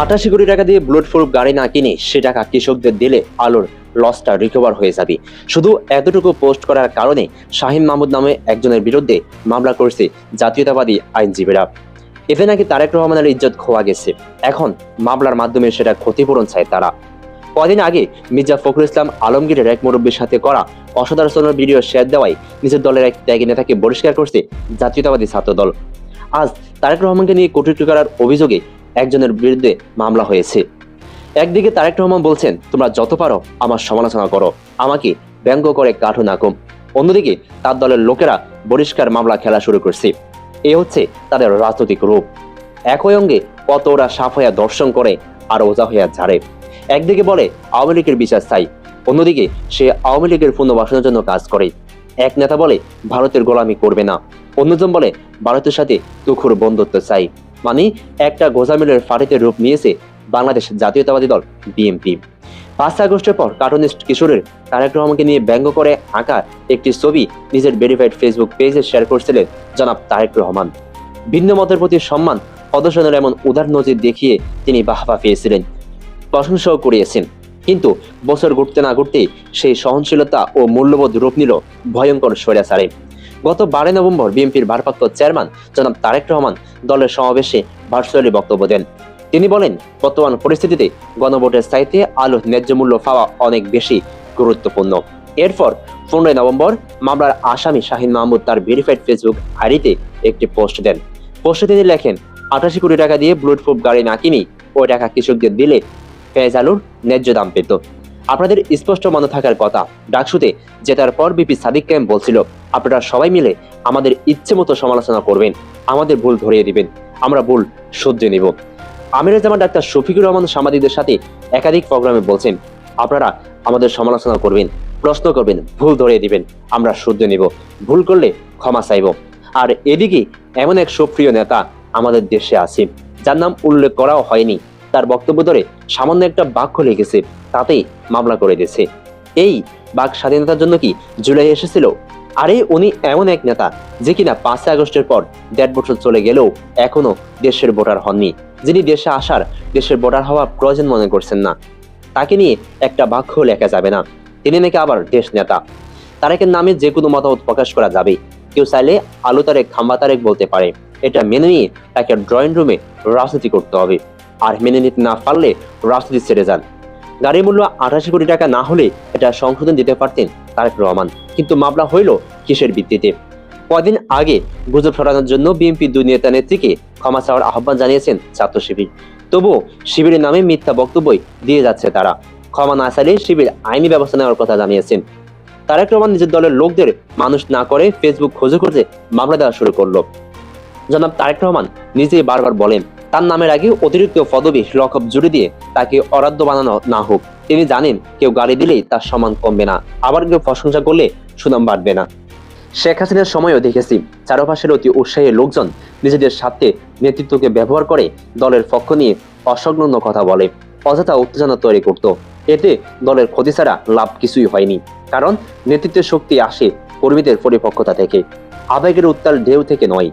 আটাশি কোটি টাকা দিয়ে বুলেট প্রুফ গাড়ি না কিনে সে টাকা কৃষকদের দিলে আলোর লসটা রিকভার হয়ে যাবে। শুধু এতটুকু পোস্ট করার কারণে শাহিন মাহমুদ নামে একজনের বিরুদ্ধে মামলা করেছে জাতীয়তাবাদী আইনজীবীরা। এতে নাকি তারেক রহমানের ইজ্জত খোয়া গেছে। এখন মামলার মাধ্যমে সেটা ক্ষতিপূরণ চায় তারা। কদিন আগে মির্জা ফখরুল ইসলাম আলমগীরের এক মুরব্বীর সাথে করা অসদাচরণের ভিডিও শেয়ার দেওয়ায় নিজের দলের এক ত্যাগী নেতাকে বহিষ্কার করছে জাতীয়তাবাদী ছাত্র দল আজ তারেক রহমানকে নিয়ে কটূক্তি করার অভিযোগে একজনের বিরুদ্ধে মামলা হয়েছে। একদিকে তারেক রহমান বলছেন, তোমরা যত পারো আমার সমালোচনা করো, আমাকে ব্যঙ্গ করে কাঠো নাকম। অন্যদিকে তার দলের লোকেরা বহিষ্কার মামলা খেলা শুরু করছে। এ হচ্ছে তাদের রাজনৈতিক রূপ। একই অঙ্গে কত ওরা সাফ হইয়া দর্শন করে, আর ওজা হইয়া ঝাড়ে। একদিকে বলে, আওয়ামী লীগের বিচার চাই। অন্যদিকে সে আওয়ামী লীগের পুনর্বাসনের জন্য কাজ করে। এক নেতা বলে, ভারতের গোলামি করবে না। অন্যজন বলে, ভারতের সাথে তুখুর বন্ধুত্ব চাই। মানে একটা গোজামিলের ফাটিতে রূপ নিয়েছে বাংলাদেশ জাতীয়তাবাদী দল, বিএনপি। পাঁচ আগস্টের পর কার্টুনিস্ট কিশোরের তারেক রহমানকে নিয়ে ব্যঙ্গ করে আঁকা একটি ছবি নিজের ভেরিফাইড ফেসবুক পেজে শেয়ার করছিলেন জনাব তারেক রহমান। ভিন্ন মতের প্রতি সম্মান, প্রদর্শনের এমন উদার নজির দেখিয়ে তিনি বাহবা পেয়েছিলেন। প্রশংসাও করিয়েছেন কিন্তু বছর ঘুরতে না ঘুরতেই সেই সহনশীলতা ও মূল্যবোধ রূপ নিল ভয়ঙ্কর স্বৈরাচারে। গত বারোই নভেম্বর বিএনপির ভারপ্রাপ্ত চেয়ারম্যান জনাব তারেক রহমান দলের সমাবেশে ভার্চুয়ালি বক্তব্য দেন। তিনি বলেন, বর্তমান পরিস্থিতিতে গণভোটের চাইতে আলুর ন্যায্য মূল্য পাওয়া অনেক বেশি গুরুত্বপূর্ণ। এরপর পনেরোই নভেম্বর মামলার আসামি শাহিন মাহমুদ তার ভেরিফাইড ফেসবুক আইডিতে একটি পোস্ট দেন। পোস্টে তিনি লেখেন আঠাশি কোটি টাকা দিয়ে বুলেট প্রুফ গাড়ি না কিনি ওই টাকা কৃষকদের দিলে পেঁয়াজ আলুর ন্যায্য দাম পেত। আপনাদের স্পষ্ট মনে থাকার কথা। ডাকসুতে জেতার পর বিপি সাদিক ক্যাম্প বলছিল, আপনারা সবাই মিলে আমাদের ইচ্ছে মতো সমালোচনা করবেন। আমাদের ভুল ধরিয়ে দিবেন। আমরা ভুল শুদ্ধে নিব। আমির জামান ডাক্তার শফিকুর রহমান সাংবাদিকদের সাথে একাধিক প্রোগ্রামে বলছেন, আপনারা আমাদের সমালোচনা করবেন, প্রশ্ন করবেন, ভুল ধরিয়ে দিবেন। আমরা শুদ্ধ নিব। ভুল করলে ক্ষমা চাইব। আর এদিকে এমন এক সুপ্রিয় নেতা আমাদের দেশে আছে, যার নাম উল্লেখ করাও হয়নি। তার বক্তব্য ধরে সামান্য একটা বাক্য লিখেছে, তাতেই মামলা করে দিয়েছে। এই বাক স্বাধীনতার জন্য কি জুলাই এসেছিল? আরে, উনি এমন এক নেতা যে কিনা পাঁচই আগস্টের পর দেড় বছর চলে গেলেও এখনও দেশের ভোটার হননি, যিনি দেশে আসার দেশের ভোটার হওয়া প্রয়োজন মনে করছেন না। তাকে নিয়ে একটা বাক্য লেখা যাবে না। তিনি নাকি আবার দেশ নেতা। তারেকের নামে যে কোনো মতামত প্রকাশ করা যাবে। কেউ চাইলে আলু তারেক, খাম্বা তারেক বলতে পারে। এটা মেনে নিয়ে তাকে ড্রয়িং রুমে রাজনীতি করতে হবে। আর মেনে নিতে না পারলে রাজনীতি ছেড়ে যান। গাড়ির মূল্য আঠাশি কোটি টাকা না হলে এটা সংশোধন দিতে পারতেন তারেক রহমান। কিন্তু মামলা হইল কিসের ভিত্তিতে? কদিন আগে গুজব ছড়ানোর জন্য বিএনপি দুই নেতা নেত্রীকে ক্ষমা চাওয়ার আহ্বান জানিয়েছেন ছাত্র শিবির। তবুও শিবিরের নামে মিথ্যা বক্তব্যই দিয়ে যাচ্ছে তারা। ক্ষমা না চাইলে শিবির আইনি ব্যবস্থা নেওয়ার কথা জানিয়েছেন। তারেক রহমান নিজের দলের লোকদের মানুষ না করে ফেসবুক খোঁজে খোঁজে মামলা দেওয়া শুরু করল। জনাব তারেক রহমান নিজেই বারবার বলেন তার নামের আগে অতিরিক্ত পদবি লকব জুড়ে দিয়ে তাকে অরাধ্য বানানো না হোক। তিনি জানেন কেউ গাড়ি দিলেই তার সম্মান কমবে না, আবার কেউ প্রশংসা করলে সুনাম বাড়বে না। শেখ হাসিনার সময়ও দেখেছি, চারপাশের অতি উৎসাহী লোকজন নিজেদের স্বার্থে নেতৃত্বকে ব্যবহার করে দলের পক্ষ নিয়ে অসংলগ্ন কথা বলে, অযথা উত্তেজনা তৈরি করত। এতে দলের ক্ষতি ছাড়া লাভ কিছুই হয়নি, কারণ নেতৃত্বের শক্তি আসে কর্মীদের পরিপক্কতা থেকে। আবেগের উত্তাল ঢেউ থেকে নয়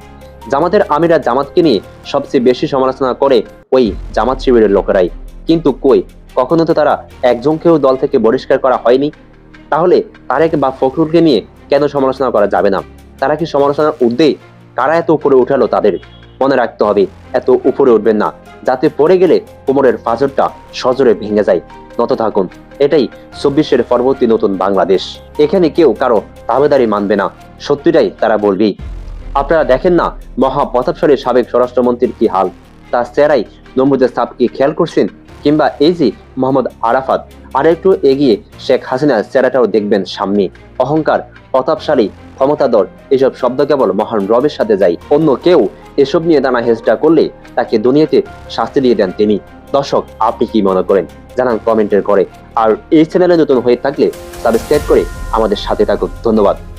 জামাতের আমিরা জামাতকে নিয়ে সবচেয়ে বেশি সমালোচনা করে ওই জামাত শিবিরের লোকেরাই। কিন্তু কই, কখনো তো তারা একজনকেও দল থেকে বহিষ্কার করা হয়নি? তাহলে তারেক বা ফখরুলকে নিয়ে কেন সমালোচনা করা যাবে না? তারা কি সমালোচনার ঊর্ধ্বে? কারা এত উপরে উঠালো তাদের? মনে রাখতে হবে, এত উপরে উঠবেন না। যাতে পড়ে গেলে কোমরের পাঁজরটা সজোরে ভেঙে যায়। নত থাকুন, এটাই চব্বিশের পরবর্তী নতুন বাংলাদেশ। এখানে কেউ কারও দাবেদারি মানবে না। সত্যিটাই তারা বলবেই। আপনারা দেখেন না মহা প্রতাপশালী সাবেক স্বরাষ্ট্রমন্ত্রীর কি হাল? তার চেহারাই নমরুদের সাপ কি খেয়াল করছেন? কিংবা এই যে মোহাম্মদ আরাফাত আর একটু এগিয়ে শেখ হাসিনার চেহারাটাও দেখবেন সামনে। অহংকার, প্রতাপশালী, ক্ষমতাধর, এসব শব্দ কেবল মহান রবের সাথে যায়। অন্য কেউ এসব নিয়ে দানা হেসটা করলে তাকে দুনিয়াতে শাস্তি দিয়ে দেন তিনি। দর্শক, আপনি কি মনে করেন? জানান কমেন্টের করে। আর এই চ্যানেলে নতুন হয়ে থাকলে সাবস্ক্রাইব করে আমাদের সাথে থাকুন। ধন্যবাদ।